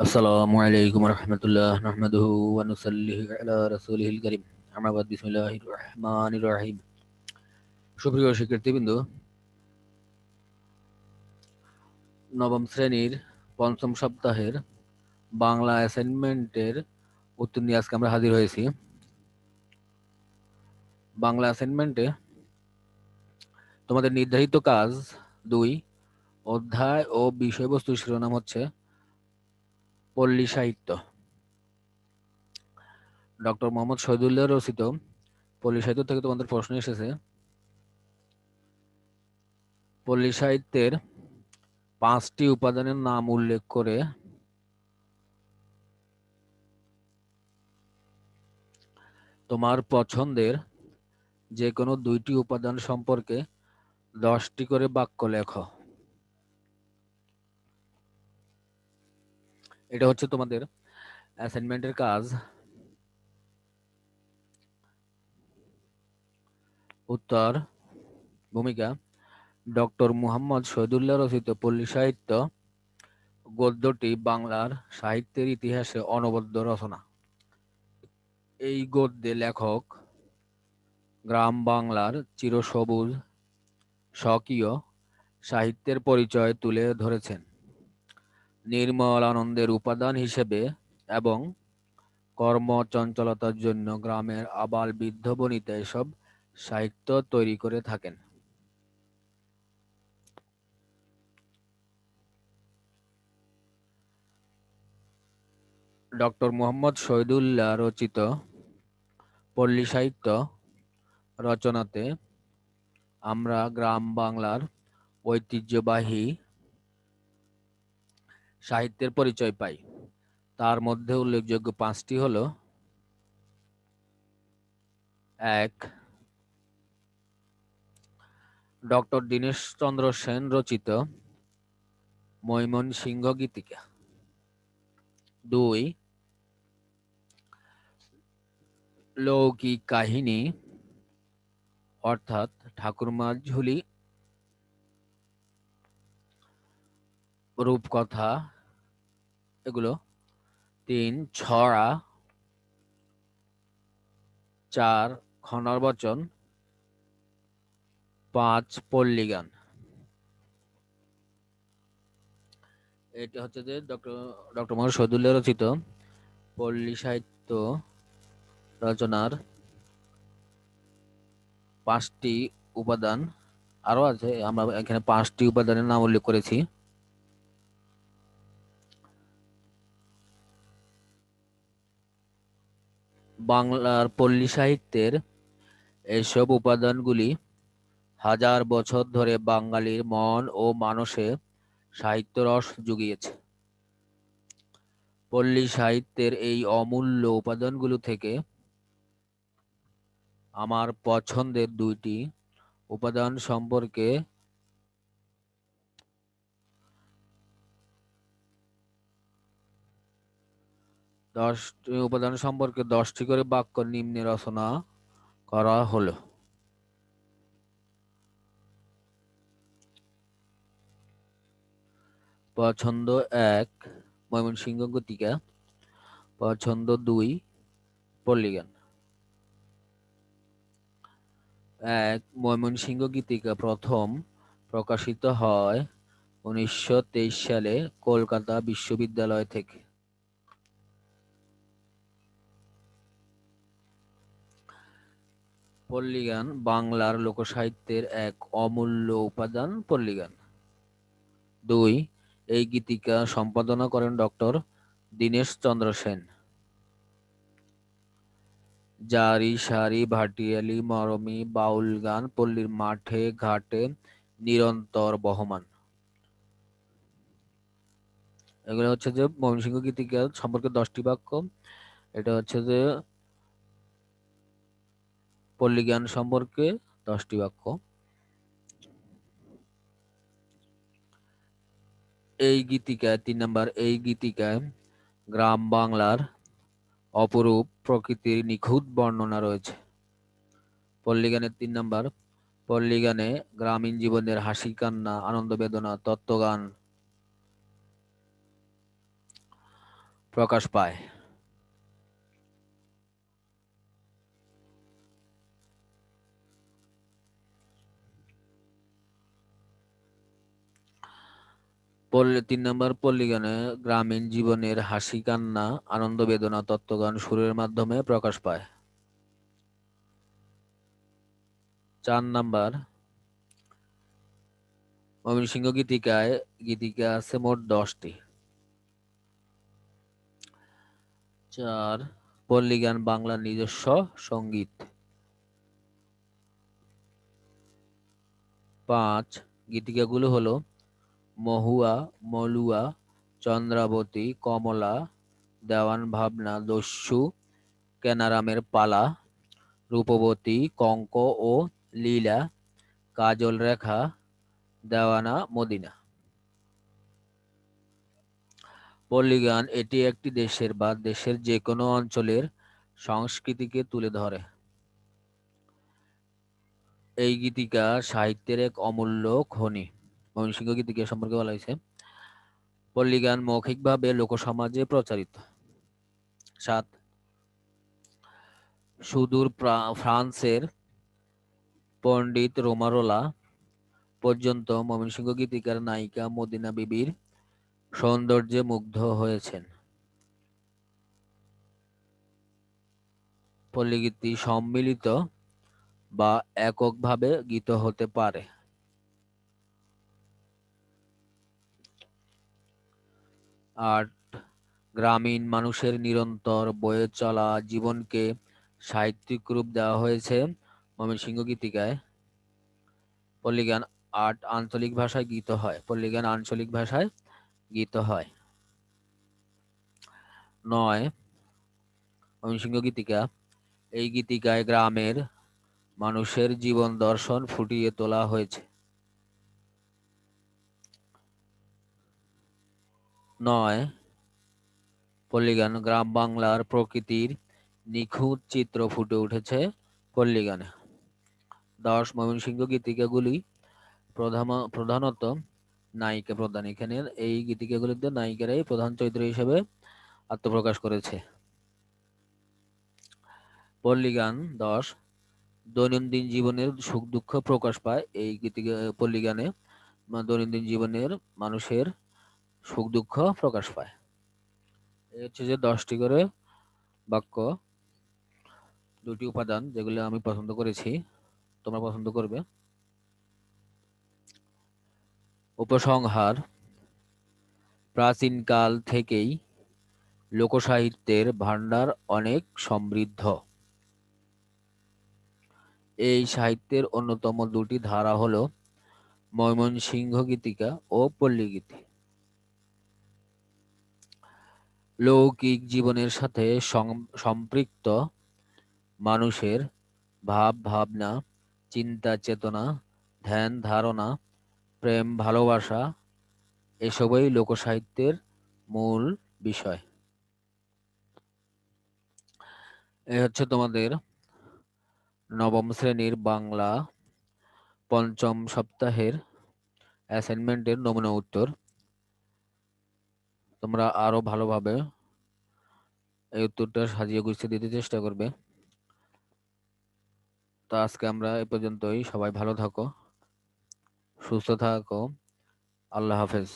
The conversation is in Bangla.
আসসালামু আলাইকুম রহমতুল্লাহ, নহমদুহু ওয়ানুসাল্লিহি আলা রাসূলিহিল কারীম। আম্মা বাদ, বিসমিল্লাহির রহমানির রহিম। সুপ্রিয় শিক্ষার্থীবৃন্দ, নবম শ্রেণির পঞ্চম সপ্তাহের বাংলা অ্যাসাইনমেন্টের উত্তর নিয়ে আজকে আমরা হাজির হয়েছি। বাংলা অ্যাসাইনমেন্টে তোমাদের নির্ধারিত কাজ দুই, অধ্যায় ও বিষয়বস্তু শিরোনাম হচ্ছে পল্লী সাহিত্য। ডক্টর মোহাম্মদ শহীদুল্লাহ রচিত পল্লী সাহিত্য থেকে তোমাদের প্রশ্ন এসেছে। পল্লী সাহিত্যের পাঁচটি উপাদানের নাম উল্লেখ করে তোমার পছন্দের যে কোনো দুইটি উপাদান সম্পর্কে দশটি করে বাক্য লেখো। এটা হচ্ছে তোমাদের অ্যাসাইনমেন্টের কাজ। উত্তর, ভূমিকা, ডক্টর মুহাম্মদ শহীদুল্লাহ রচিত পল্লী সাহিত্য, গদ্যটি বাংলার সাহিত্যের ইতিহাসে অনবদ্য রচনা। এই গদ্যে লেখক গ্রাম বাংলার চিরসবুজ স্বকীয় সাহিত্যের পরিচয় তুলে ধরেছেন। নির্মল আনন্দের উপাদান হিসেবে এবং কর্মচঞ্চলতার জন্য গ্রামের আবাল বৃদ্ধ বনিতা এসব সাহিত্য তৈরি করে থাকেন। ডক্টর মোহাম্মদ শহীদুল্লাহ রচিত পল্লী সাহিত্য রচনাতে আমরা গ্রাম বাংলার ঐতিহ্যবাহী সাহিত্যের পরিচয় পাই। তার মধ্যে উল্লেখযোগ্য পাঁচটি হল এক, ডক্টর দীনেশ চন্দ্র সেন রচিত মৈমনসিংহ গীতিকা। দুই, লৌকিক কাহিনী, অর্থাৎ ঠাকুরমার ঝুলি, রূপকথা এগুলো। তিন, ছড়া। চার খনর বচন পাঁচ পল্লী গান এটা হচ্ছে যে ডক্টর ডক্টর মোহাম্মদ শহীদুল্লাহ রচিত পল্লী সাহিত্য রচনার পাঁচটি উপাদান। আরও আছে, আমরা এখানে পাঁচটি উপাদানের নাম উল্লেখ করেছি। বাংলার পল্লী সাহিত্যের এসব উপাদানগুলি হাজার বছর ধরে বাঙালির মন ও মানসে সাহিত্য রস জুগিয়েছে। পল্লী সাহিত্যের এই অমূল্য উপাদানগুলো থেকে আমার পছন্দের দুইটি উপাদান সম্পর্কে দশটি উপাদান সম্পর্কে দশটি করে বাক্য নিম্নে রচনা করা হলো। পছন্দ এক, ময়মনসিংহ গতিকা পছন্দ দুই, পল্লীগান। এক, ময়মনসিংহ গীতিকা প্রথম প্রকাশিত হয় উনিশশো তেইশ সালে কলকাতা বিশ্ববিদ্যালয় থেকে। পল্লীগান বাংলার লোকসাহিত্যের এক অমূল্য উপাদান পল্লীগান। দুই, এই গীতিকা সম্পাদনা করেন ডক্টর দীনেশ চন্দ্র সেন। জারি সারি ভাটিয়ালি মরমি বাউল গান পল্লীর মাঠে ঘাটে নিরন্তর বহমান। এগুলো হচ্ছে যে ময়মনসিংহ গীতিকা সম্পর্কে দশটি বাক্য। এটা হচ্ছে যে পল্লী জ্ঞান সম্পর্কে দশটি বাক্য। এই গীতিকায়, তিন নম্বর, এই গীতিকায় গ্রাম বাংলার অপরূপ প্রকৃতির নিখুঁত বর্ণনা রয়েছে। পল্লীগানের তিন নম্বর পল্লীগানে গ্রামীণ জীবনের হাসি, কান্না, আনন্দ, বেদনা, তত্ত্বগান প্রকাশ পায়। পল্লী- তিন নম্বর পল্লীগানে গ্রামীণ জীবনের হাসি, কান্না, আনন্দ, বেদনা, তত্ত্বগান সুরের মাধ্যমে প্রকাশ পায়। চার নাম্বার, ময়মনসিংহ গীতিকায়, গীতিকা আছে মোট দশটি। চার, পল্লীগান বাংলার নিজস্ব সংগীত। পাঁচ, গীতিকাগুলো হলো মহুয়া, মলুয়া, চন্দ্রাবতী, কমলা দেওয়ান ভাবনা দস্যু, কেনারামের পালা, রূপবতী, কঙ্ক ও লীলা কাজল রেখা দেওয়ানা, মদিনা। পল্লীগান এটি একটি দেশের বা দেশের যে কোনো অঞ্চলের সংস্কৃতিকে তুলে ধরে। এই গীতিকা সাহিত্যের এক অমূল্য খনি। ময়মনসিংহ গীতিকা সম্পর্কে বলা হয়েছে। পল্লীগান মৌখিকভাবে লোকসমাজে প্রচারিত। সাত, সুদূর ফ্রান্সের পণ্ডিত রোমারোলা পর্যন্ত ময়মনসিংহ গীতিকার নায়িকা মদিনা বিবির সৌন্দর্যে মুগ্ধ হয়েছেন। পল্লীগীতি সম্মিলিত বা এককভাবে গীত হতে পারে। আট গ্রামীণ মানুষের নিরন্তর বয়ে চলা জীবনকে সাহিত্যিক রূপ দেওয়া হয়েছে ময়মনসিংহ গীতিকায়। পল্লীগান আট আঞ্চলিক ভাষায় গীত হয়। পল্লীগান আঞ্চলিক ভাষায় গীত হয়। নয়, ময়মনসিংহ গীতিকা। এই গীতিকায় গ্রামের মানুষের জীবন দর্শন ফুটিয়ে তোলা হয়েছে। নয়। পল্লীগান গ্রাম বাংলার প্রকৃতির নিখুঁত চিত্র ফুটে উঠেছে পল্লীগানে। দশ ময়মনসিংহ গীতিকাগুলি প্রধান- প্রধানত নায়িকা প্রধান এখানে। এই গীতিকাগুলিতে নায়িকারাই প্রধান চরিত্র হিসেবে আত্মপ্রকাশ করেছে। পল্লীগান দশ দৈনন্দিন জীবনের সুখ দুঃখ প্রকাশ পায়। এই গীতিকা, পল্লীগানে দৈনন্দিন জীবনের মানুষের সুখ দুঃখ প্রকাশ পায়। এই হচ্ছে যে দশটি করে বাক্য। দুটি উপাদান যেগুলো আমি পছন্দ করেছি, তোমরা পছন্দ করবে। উপসংহার, প্রাচীনকাল থেকেই লোকসাহিত্যের ভাণ্ডার অনেক সমৃদ্ধ। এই সাহিত্যের অন্যতম দুটি ধারা হল ময়মনসিংহ গীতিকা ও পল্লীগীতি লৌকিক জীবনের সাথে সম্পৃক্ত মানুষের ভাব, ভাবনা, চিন্তা, চেতনা, ধ্যান, ধারণা, প্রেম, ভালোবাসা এসবই লোকসাহিত্যের মূল বিষয়। এ হচ্ছে তোমাদের নবম শ্রেণির বাংলা পঞ্চম সপ্তাহের অ্যাসাইনমেন্টের নমুনা উত্তর। তোমরা আরও ভালোভাবে এই উত্তরটা সাজিয়ে গুছিয়ে দিতে চেষ্টা করবে। তো আজকে আমরা এ পর্যন্তই। সবাই ভালো থাকো, সুস্থ থাকো। আল্লাহ হাফেজ।